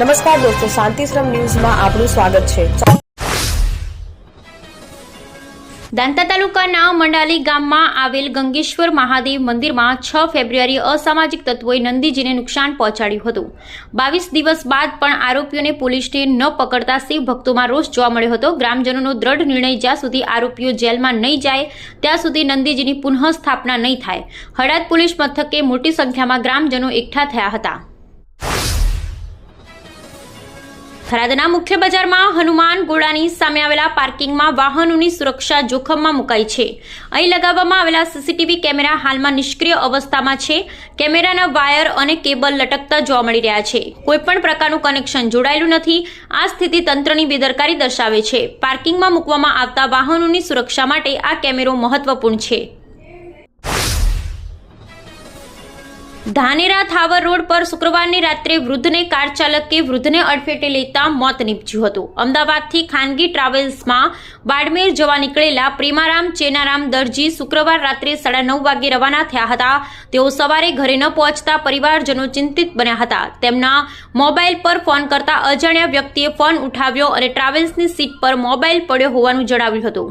નમસ્કાર દોસ્તો શાંતિશ્રમ ન્યૂઝમાં આપનું સ્વાગત છે. દાંતા તાલુકાના મંડાલી ગામમાં આવેલ ગંગેશ્વર મહાદેવ મંદિરમાં છ ફેબ્રુઆરી અસામાજિક તત્વોએ નંદીજીને નુકસાન પહોંચાડ્યું હતું. બાવીસ દિવસ બાદ પણ આરોપીઓને પોલીસને ન પકડતા શિવ ભક્તોમાં રોષ જોવા મળ્યો હતો. ગ્રામજનોનો દ્રઢ નિર્ણય જ્યાં સુધી આરોપીઓ જેલમાં નહીં જાય, ત્યાં સુધી નંદીજીની પુનઃસ્થાપના નહીં થાય. હળાદ પોલીસ મથકે મોટી સંખ્યામાં ગ્રામજનો એકઠા થયા હતા. થરાદના મુખ્ય બજારમાં હનુમાન ગોળાની સામે આવેલા પાર્કિંગમાં વાહનોની સુરક્ષા જોખમમાં મુકાઈ છે. અહીં લગાવવામાં આવેલા સીસીટીવી કેમેરા હાલમાં નિષ્ક્રિય અવસ્થામાં છે. કેમેરાના વાયર અને કેબલ લટકતા જોવા મળી રહ્યા છે. કોઈપણ પ્રકારનું કનેક્શન જોડાયેલું નથી. આ સ્થિતિ તંત્રની બેદરકારી દર્શાવે છે. પાર્કિંગમાં મૂકવામાં આવતા વાહનોની સુરક્ષા માટે આ કેમેરો મહત્વપૂર્ણ છે. ધાનેરા થાવર રોડ પર શુક્રવારની રાત્રે વૃદ્ધને કાર ચાલકે વૃદ્ધને અડફેટે લેતા મોત નીપજ્યું હતું. અમદાવાદથી ખાનગી ટ્રાવેલ્સમાં બાડમેર જવા નીકળેલા પ્રેમારામ ચેનારામ દરજી શુક્રવાર રાત્રે સાડા નવ વાગે રવાના થયા હતા. તેઓ સવારે ઘરે ન પહોંચતા પરિવારજનો ચિંતિત બન્યા હતા. તેમના મોબાઈલ પર ફોન કરતા અજાણ્યા વ્યક્તિએ ફોન ઉઠાવ્યો અને ટ્રાવેલ્સની સીટ પર મોબાઈલ પડ્યો હોવાનું જણાવ્યું હતું.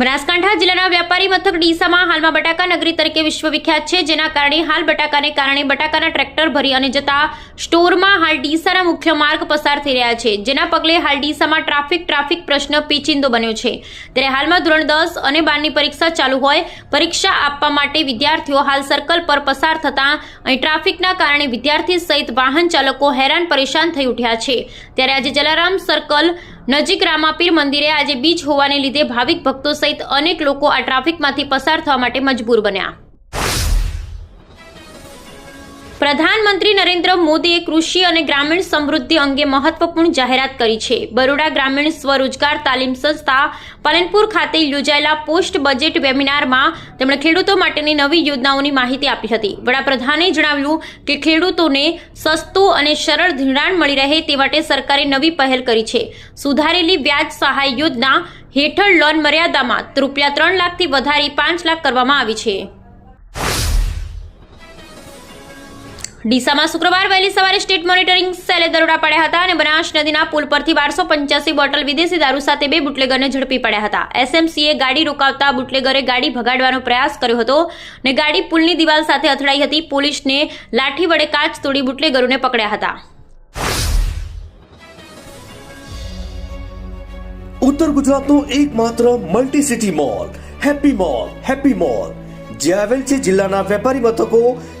બનાસકાંઠા જિલ્લાના વ્યાપારી મથક ડીસામાં હાલમાં બટાકા નગરી તરીકે વિશ્વવિખ્યાત છે, જેના કારણે હાલ બટાકાને કારણે બટાકાના ટ્રેક્ટર ભરી અને જતા સ્ટોરમાં હાલ ડીસાના મુખ્ય માર્ગ પસાર થઈ રહ્યા છે, જેના પગલે હાલ ડીસામાં ટ્રાફિક ટ્રાફિક પ્રશ્ન પેચિંદો બન્યો છે. ત્યારે હાલમાં ધોરણ દસ અને બારની પરીક્ષા ચાલુ હોય, પરીક્ષા આપવા માટે વિદ્યાર્થીઓ હાલ સર્કલ પર પસાર થતા અહીં ટ્રાફિકના કારણે વિદ્યાર્થી સહિત વાહન ચાલકો હેરાન પરેશાન થઈ ઉઠ્યા છે. ત્યારે આજે જલારામ સર્કલ નજીક રામાપીર મંદિરે આજે બીચ હોવાને લીધે ભાવિક ભક્તો સહિત અનેક લોકો આ ટ્રાફિકમાંથી પસાર થવા માટે મજબૂર બન્યા. પ્રધાનમંત્રી નરેન્દ્ર મોદીએ કૃષિ અને ગ્રામીણ સમૃદ્ધિ અંગે મહત્વપૂર્ણ જાહેરાત કરી છે. બરોડા ગ્રામીણ સ્વરોજગાર તાલીમ સંસ્થા પાલનપુર ખાતે યોજાયેલા પોસ્ટ બજેટ વેબિનારમાં તેમણે ખેડૂતો માટેની નવી યોજનાઓની માહિતી આપી હતી. વડાપ્રધાને જણાવ્યું કે ખેડૂતોને સસ્તું અને સરળ ધિરાણ મળી રહે તે માટે સરકારે નવી પહેલ કરી છે. સુધારેલી વ્યાજ સહાય યોજના હેઠળ લોન મર્યાદામાં રૂપિયા ત્રણ લાખથી વધારી પાંચ લાખ કરવામાં આવી છે. ડીસામાં શુક્રવાર વહેલી સવારે સ્ટેટ મોનિટરિંગ સેલે દરોડા પડ્યા હતા અને બનાસ નદીના પુલ પરથી બારસો પંચ્યાસી બોટલ વિદેશી દારૂ સાથે બે બુટલેગરને ઝડપી પડ્યા હતા. એસએમસીએ ગાડી રોકાવતા બુટલેગરે ગાડી ભગાડવાનો પ્રયાસ કર્યો હતો ને ગાડી પુલની દિવાલ સાથે અથડાઈ હતી. પોલીસને લાઠી વડે કાચ તોડી બુટલેગરોને પકડ્યા હતા. ઉત્તર ગુજરાતનો એકમાત્ર multi city mall happy mall happy mall જે આવેલ છે જિલ્લાના વેપારી મથકો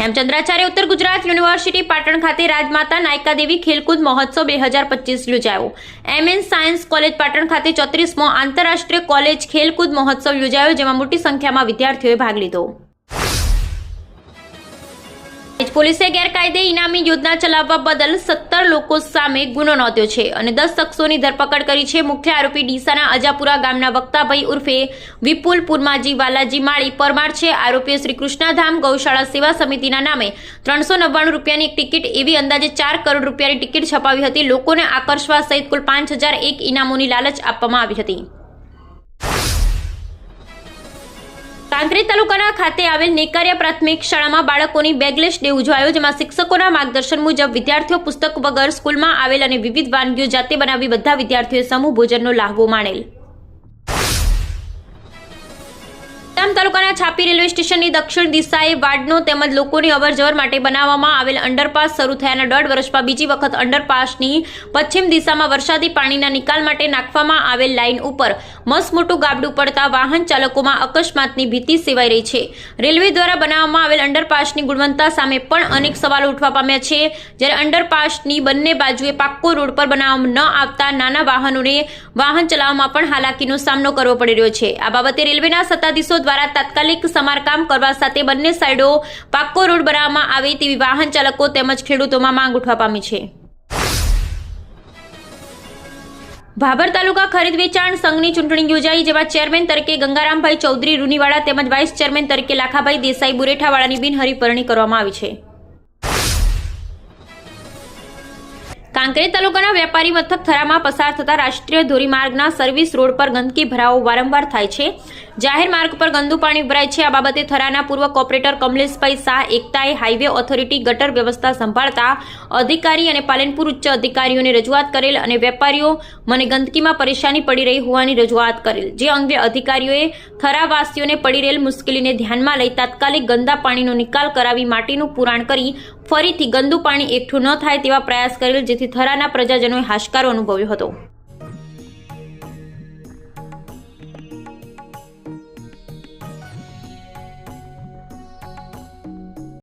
હેમચંદ્રાચાર્ય ઉત્તર ગુજરાત યુનિવર્સિટી પાટણ ખાતે રાજમાતા નાયકા દેવી ખેલકૂદ મહોત્સવ બે હજાર પચીસ યોજાયો. એમએન સાયન્સ કોલેજ પાટણ ખાતે ચોત્રીસમો આંતરરાષ્ટ્રીય કોલેજ ખેલકૂદ મહોત્સવ યોજાયો, જેમાં મોટી સંખ્યામાં વિદ્યાર્થીઓએ ભાગ લીધો. પોલીસે ગેરકાયદે ઇનામી યોજના ચલાવવા બદલ સત્તર લોકો સામે ગુનો નોંધ્યો છે અને દસ શખ્સોની ધરપકડ કરી છે મુખ્ય આરોપી ડીસાના અજાપુરા ગામના વક્તાભાઈ ઉર્ફે વિપુલ પુરમાજી વાલાજી માળી પરમાર છે. આરોપીએ શ્રી કૃષ્ણાધામ ગૌશાળા સેવા સમિતિના નામે ત્રણસો નવ્વાણું રૂપિયાની ટિકિટ એવી અંદાજે ચાર કરોડ રૂપિયાની ટિકિટ છપાવી હતી. લોકોને આકર્ષવા સહિત કુલ પાંચ હજાર એક ઇનામોની લાલચ આપવામાં આવી હતી. કાંકરેજ તાલુકાના ખાતે આવેલ નેકારિયા પ્રાથમિક શાળામાં બાળકોની બેગલેસ ડે ઉજવાયો, જેમાં શિક્ષકોના માર્ગદર્શન મુજબ વિદ્યાર્થીઓ પુસ્તક વગર સ્કૂલમાં આવેલ અને વિવિધ વાનગીઓ જાતે બનાવી બધા વિદ્યાર્થીઓએ સમૂહ ભોજનનો લાહવો માણેલ. ડીસામ તાલુકાના છાપી રેલવે સ્ટેશનની દક્ષિણ દિશાએ વાડનો તેમજ લોકોની અવરજવર માટે બનાવવામાં આવેલ અંડરપાસ શરૂ થયાના દોઢ વર્ષમાં બીજી વખત અંડરપાસની પશ્ચિમ દિશામાં વરસાદી પાણીના નિકાલ માટે નાખવામાં આવેલ લાઇન ઉપર મસ્ત મોટું ગાબડું પડતા વાહન ચાલકોમાં અકસ્માતની ભીતિ સેવાઈ રહી છે. રેલવે દ્વારા બનાવવામાં આવેલ અંડરપાસની ગુણવત્તા સામે પણ અનેક સવાલો ઉઠવા પામ્યા છે. જ્યારે અંડરપાસની બંને બાજુએ પાક્કો રોડ પર બનાવવામાં ન આવતા નાના વાહનોને વાહન ચલાવવામાં પણ હાલાકીનો સામનો કરવો પડી રહ્યો છે. આ બાબતે રેલવેના સત્તાધીશો દ્વારા તાત્કાલિક સમારકામ કરવા સાથે બંને સાઈડો પાક્કો રોડ બનાવવામાં આવે તેવી વાહન ચાલકો તેમજ ખેડૂતોમાં માંગ ઉઠવા પામી છે. ભાભર તાલુકા ખરીદ વેચાણ સંઘની ચૂંટણી યોજાઈ જેમાં ચેરમેન તરીકે ગંગારામભાઈ ચૌધરી, રૂનીવાડા તેમજ વાઇસ ચેરમેન તરીકે લાખાભાઈ દેસાઈ, બુરેઠાવાળાની બિનહરીફરણી કરવામાં આવી છે. કાંકરેજ તાલુકાના વેપારી મથક થરામાં પસાર થતા રાષ્ટ્રીય ધોરીમાર્ગના સર્વિસ રોડ પર ગંદકી ભરાવો વારંવાર થાય છે. જાહેર માર્ગ પર ગંદુ પાણી ભરાય છે. આ બાબતે થરાના પૂર્વ કોર્પોરેટર કમલેશભાઈ શાહ, એકતાએ હાઈવે ઓથોરિટી ગટર વ્યવસ્થા સંભાળતા અધિકારી અને પાલનપુર ઉચ્ચ અધિકારીઓને રજૂઆત કરેલ અને વેપારીઓ મને ગંદકીમાં પરેશાની પડી રહી હોવાની રજૂઆત કરેલ. જે અંગે અધિકારીઓએ થરાવાસીઓને પડી રહેલ મુશ્કેલીને ધ્યાનમાં લઈ તાત્કાલિક ગંદા પાણીનો નિકાલ કરાવી માટીનું પુરાણ કરી ફરીથી ગંદુ પાણી એકઠું ન થાય તેવા પ્રયાસ કરેલ, જેથી થરાના પ્રજાજનોએ હાશકારો અનુભવ્યો હતો.